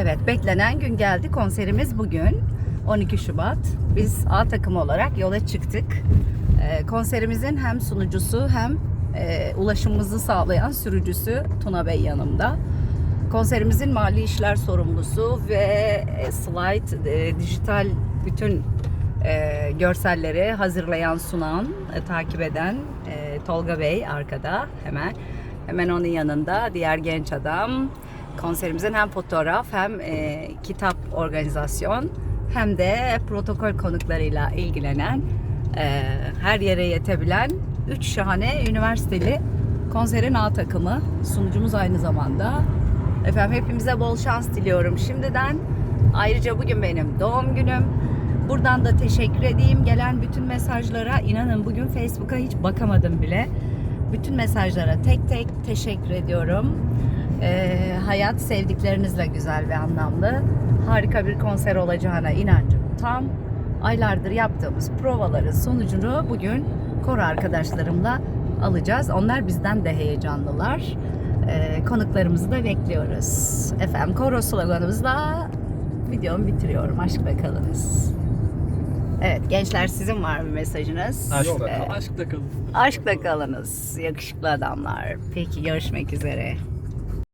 Evet, beklenen gün geldi. Konserimiz bugün 12 Şubat. Biz A takımı olarak yola çıktık. Ee, konserimizin hem sunucusu hem e, ulaşımımızı sağlayan sürücüsü Tuna Bey yanımda. Konserimizin mali işler sorumlusu ve e, slide, e, dijital bütün e, görselleri hazırlayan, sunan, e, takip eden e, Tolga Bey arkada hemen. Hemen onun yanında diğer genç adam. Konserimizin hem fotoğraf hem e, kitap organizasyon hem de protokol konuklarıyla ilgilenen e, her yere yetebilen üç şahane üniversiteli konserin A takımı sunucumuz aynı zamanda. Efendim hepimize bol şans diliyorum şimdiden. Ayrıca bugün benim doğum günüm. Buradan da teşekkür edeyim gelen bütün mesajlara. inanın bugün Facebook'a hiç bakamadım bile. Bütün mesajlara tek tek teşekkür ediyorum. Ee, hayat sevdiklerinizle güzel ve anlamlı. Harika bir konser olacağına inancım tam. Aylardır yaptığımız provaların sonucunu bugün koro arkadaşlarımla alacağız. Onlar bizden de heyecanlılar. Ee, konuklarımızı da bekliyoruz. Efendim koro sloganımızla videomu bitiriyorum. Aşkla kalınız. Evet gençler sizin var mı mesajınız? Aşkla Evet. Aşkla kalın. Aşkla kalınız yakışıklı adamlar. Peki görüşmek üzere.